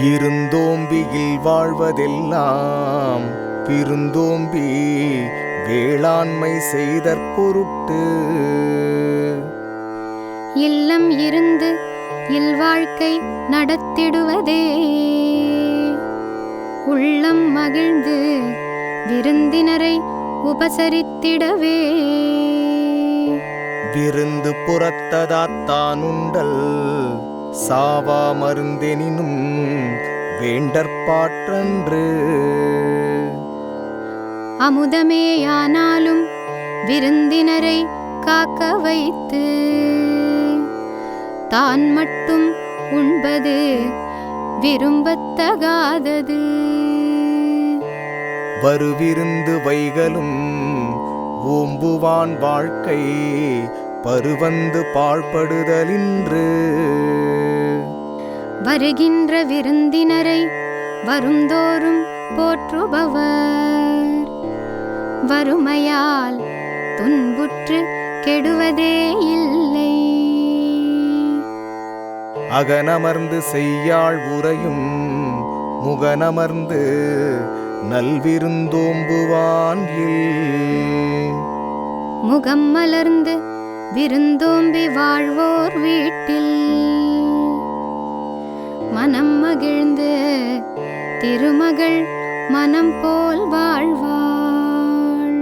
இருந்தோம்பியில் வாழ்வதெல்லாம் பிருந்தோம்பி வேளாண்மை செய்தற் பொருட்டு இல்லம் இருந்து இல்வாழ்க்கை நடத்திடுவதே. உள்ளம் மகிழ்ந்து விருந்தினரை உபசரித்திடவே. விருந்து புறத்ததாத்தானுண்டல் சாவா மருந்தெனினும் வேண்டற்பாற்றன்று அமுதமேயானாலும் விருந்தினரை காக்க வைத்து தான் மட்டும் உண்பது விரும்பத்தகாதது. வருவிருந்து வைகலும் ஓம்புவான் வாழ்க்கை பருவந்து பாழ்படுதலின்று. வருகின்ற விருந்தினரை வருந்தோறும் போற்றுபவர். வறுமையால் துன்புற்று கெடுவதே இல்லை. அகனமர்ந்து செய்யாள் உரையும் முகனமர்ந்து நல்விருந்தோம்புவான் முகம் மலர்ந்து விருந்தோம்பி வாழ்வோர் வீட்டில். மனம் மகிழ்ந்து திருமகள் மனம் போல் வாழ்வாள்.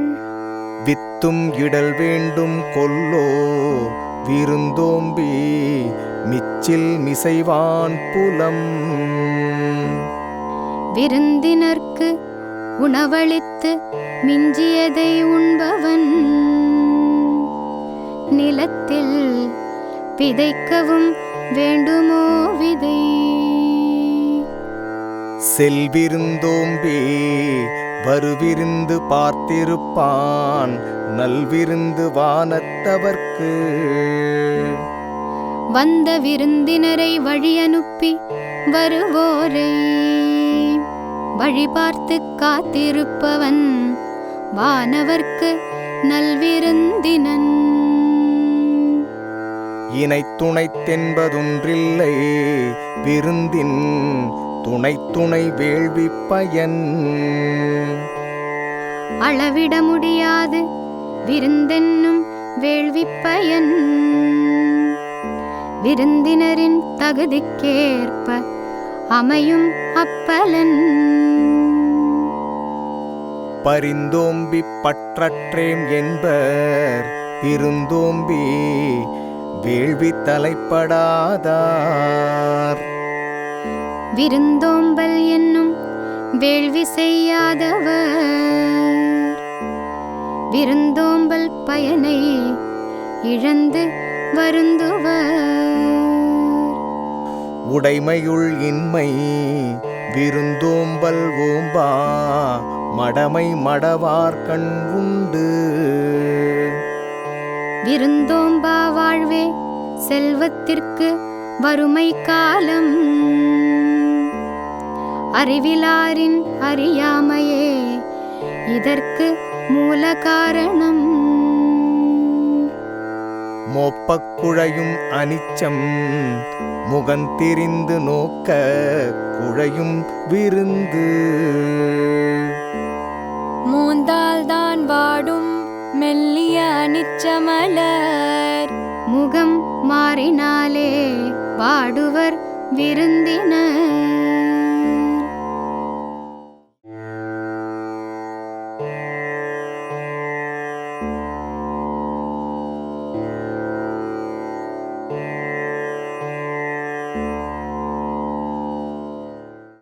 வித்தும் இடல் வேண்டும் கொல்லோ விருந்தோம்பி மிச்சில் மிசைவான் புலம். விருந்தினர்க்கு உணவளித்து மிஞ்சியதை உண்பவன். நிலத்தில் விதைக்கவும் வேண்டுமோ விதை. செல்விருந்தோம்பி வருவிருந்து பார்த்திருப்பான். நல்விருந்து வானத்தவர்க்கு. வந்த விருந்தினரை வழி அனுப்பி வருவோரை. வழி பார்த்து காத்திருப்பவன் வானவர்க்கு நல்விருந்தினன். இணை துணைத்தென்பதொன்றில்லை விருந்தின் துணை துணை வேள்வி பயன் அளவிட முடியாது விருந்தென்னும் பயன் விருந்தினரின் தகுதிக்கேற்ப அமையும் அப்பலன். பரிந்தோம்பி பற்றற்றேம் என்பர் இருந்தோம்பி வேள்வி தலைப்படாதார். விருந்தோம்பல் என்னும் வேள்வி செய்யாதவர். விருந்தோம்பல் பயனை இழந்து வருந்துவர். உடைமையுள் இன்மை விருந்தோம்பல் ஓம்பா மடமை மடவார் கண் உண்டு. விருந்தோம்பா வாழ்வே செல்வத்திற்கு வறுமை காலம். அறிவிலாரின் அறியாமையே இதற்கு மூல காரணம் மோப்பக்குழையும் அனிச்சம். முகந்திரிந்து நோக்க குழையும் விருந்து. மூந்தால் தான் வாடும் மெல்லிய அனிச்சமலர். முகம் மாறினாலே வாடுவர் விருந்தினர்.